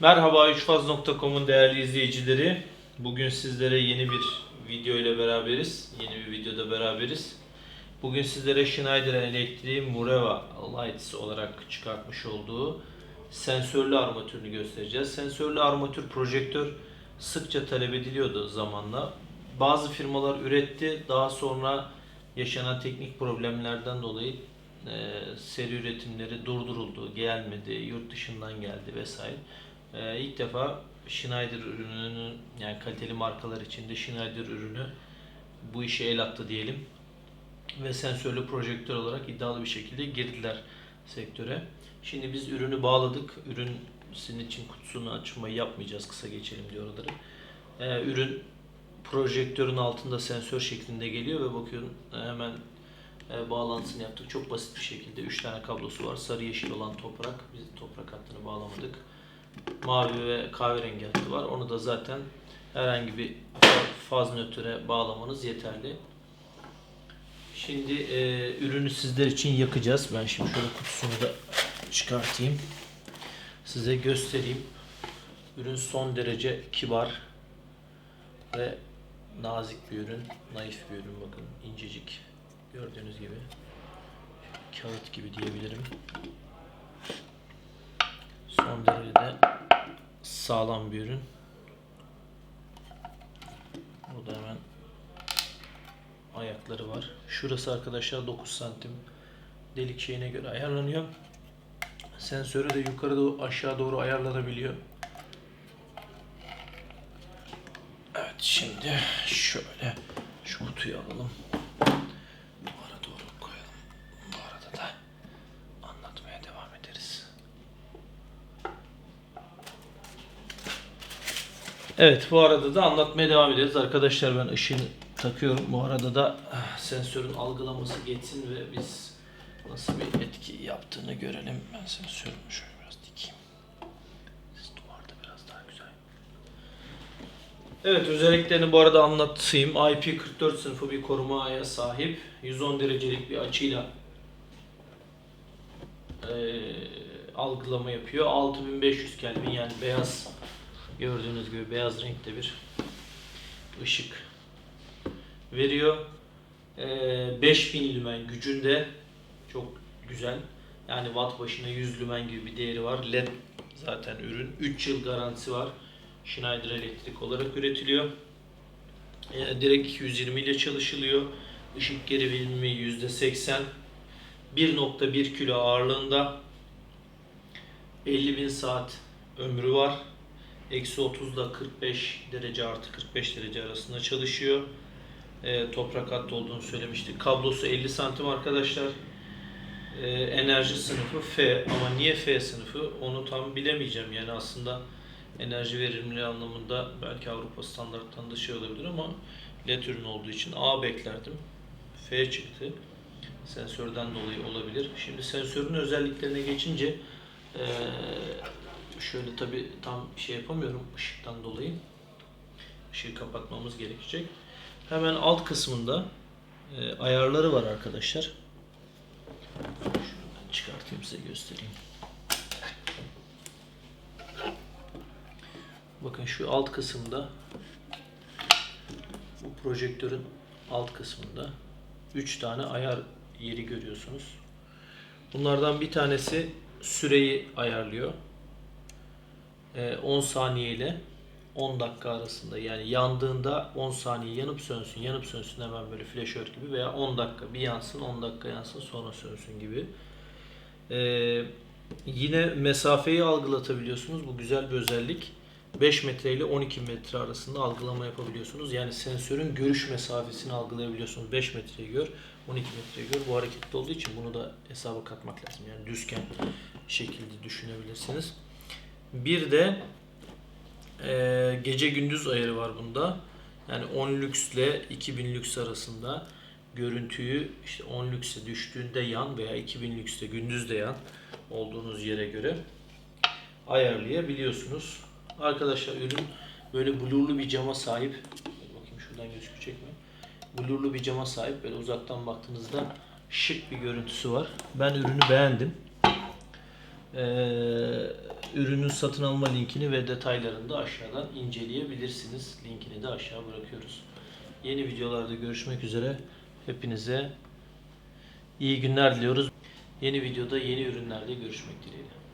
Merhaba üçfaz.com'un değerli izleyicileri. Bugün sizlere yeni bir video ile beraberiz. Yeni bir videoda beraberiz. Bugün sizlere Schneider Electric'i Mureva Lights olarak çıkartmış olduğu sensörlü armatürünü göstereceğiz. Sensörlü armatür projektör sıkça talep ediliyordu zamanla. Bazı firmalar üretti. Daha sonra yaşanan teknik problemlerden dolayı e, seri üretimleri durduruldu, gelmedi, yurt dışından geldi vesaire. Ee, ilk defa Schneider ürününün yani kaliteli markalar içinde Schneider ürünü bu işe el attı diyelim. Ve sensörlü projektör olarak iddialı bir şekilde girdiler sektöre. Şimdi biz ürünü bağladık. Ürün sizin için kutusunu açmayı yapmayacağız. Kısa geçelim diyor oraları. Ee, ürün projektörün altında sensör şeklinde geliyor ve bakıyorum hemen e, bağlantısını yaptık. Çok basit bir şekilde 3 tane kablosu var. Sarı yeşil olan toprak. Biz toprak hattını bağlamadık mavi ve kahverengi hattı var. Onu da zaten herhangi bir faz nötre bağlamanız yeterli. Şimdi e, ürünü sizler için yakacağız. Ben şimdi şöyle kutusunu da çıkartayım. Size göstereyim. Ürün son derece kibar ve nazik bir ürün, naif bir ürün bakın incecik gördüğünüz gibi kağıt gibi diyebilirim. Son derece de sağlam bir ürün. Burada hemen ayakları var. Şurası arkadaşlar 9 santim delik şeyine göre ayarlanıyor. Sensörü de yukarı doğru aşağı doğru ayarlanabiliyor. Evet şimdi şöyle şu kutuyu alalım. Duvara doğru koyalım. Bu arada da anlatmaya devam ederiz. Evet bu arada da anlatmaya devam ederiz. Arkadaşlar ben ışığını takıyorum. Bu arada da ah, sensörün algılaması geçsin ve biz nasıl bir etki yaptığını görelim. Ben sensörümü şöyle biraz dikeyim. Siz duvarda biraz daha güzel. Evet özelliklerini bu arada anlatayım. IP44 sınıfı bir korumaya sahip. 110 derecelik bir açıyla eee, algılama yapıyor. 6500 Kelvin yani beyaz Gördüğünüz gibi beyaz renkte bir ışık veriyor. Ee, 5000 lümen gücünde çok güzel. Yani watt başına 100 lümen gibi bir değeri var. LED zaten ürün. 3 yıl garantisi var. Schneider Electric olarak üretiliyor. Ee, direkt 220 ile çalışılıyor. Işık geri bilimi %80. 1.1 kilo ağırlığında. 50.000 saat ömrü var. Eksi 30 ile 45 derece artı 45 derece arasında çalışıyor. Ee, toprak hattı olduğunu söylemiştik. Kablosu 50 santim arkadaşlar. Ee, enerji sınıfı F ama niye F sınıfı onu tam bilemeyeceğim. Yani aslında enerji verimliliği anlamında belki Avrupa standartlarında şey olabilir ama LED ürün olduğu için A beklerdim. F çıktı. Sensörden dolayı olabilir. Şimdi sensörün özelliklerine geçince ee, şöyle tabi tam şey yapamıyorum ışıktan dolayı. Işığı kapatmamız gerekecek. Hemen alt kısmında e, ayarları var arkadaşlar. Şuradan çıkartayım size göstereyim. Bakın şu alt kısımda bu projektörün alt kısmında 3 tane ayar yeri görüyorsunuz. Bunlardan bir tanesi süreyi ayarlıyor. Ee, 10 saniye ile 10 dakika arasında yani yandığında 10 saniye yanıp sönsün yanıp sönsün hemen böyle flaşör gibi veya 10 dakika bir yansın 10 dakika yansın sonra sönsün gibi. Ee, yine mesafeyi algılatabiliyorsunuz bu güzel bir özellik. 5 metre ile 12 metre arasında algılama yapabiliyorsunuz. Yani sensörün görüş mesafesini algılayabiliyorsunuz. 5 metreyi gör, 12 metreyi gör. Bu hareketli olduğu için bunu da hesaba katmak lazım. Yani düzken şekilde düşünebilirsiniz. Bir de e, gece gündüz ayarı var bunda. Yani 10 lüks ile 2000 lüks arasında görüntüyü işte 10 lükse düştüğünde yan veya 2000 lükste gündüz de yan olduğunuz yere göre ayarlayabiliyorsunuz. Arkadaşlar ürün böyle blurlu bir cama sahip. Bakayım şuradan gözükecek mi? Blurlu bir cama sahip. Böyle uzaktan baktığınızda şık bir görüntüsü var. Ben ürünü beğendim. Ee, ürünün satın alma linkini ve detaylarını da aşağıdan inceleyebilirsiniz. Linkini de aşağı bırakıyoruz. Yeni videolarda görüşmek üzere. Hepinize iyi günler diliyoruz. Yeni videoda yeni ürünlerle görüşmek dileğiyle.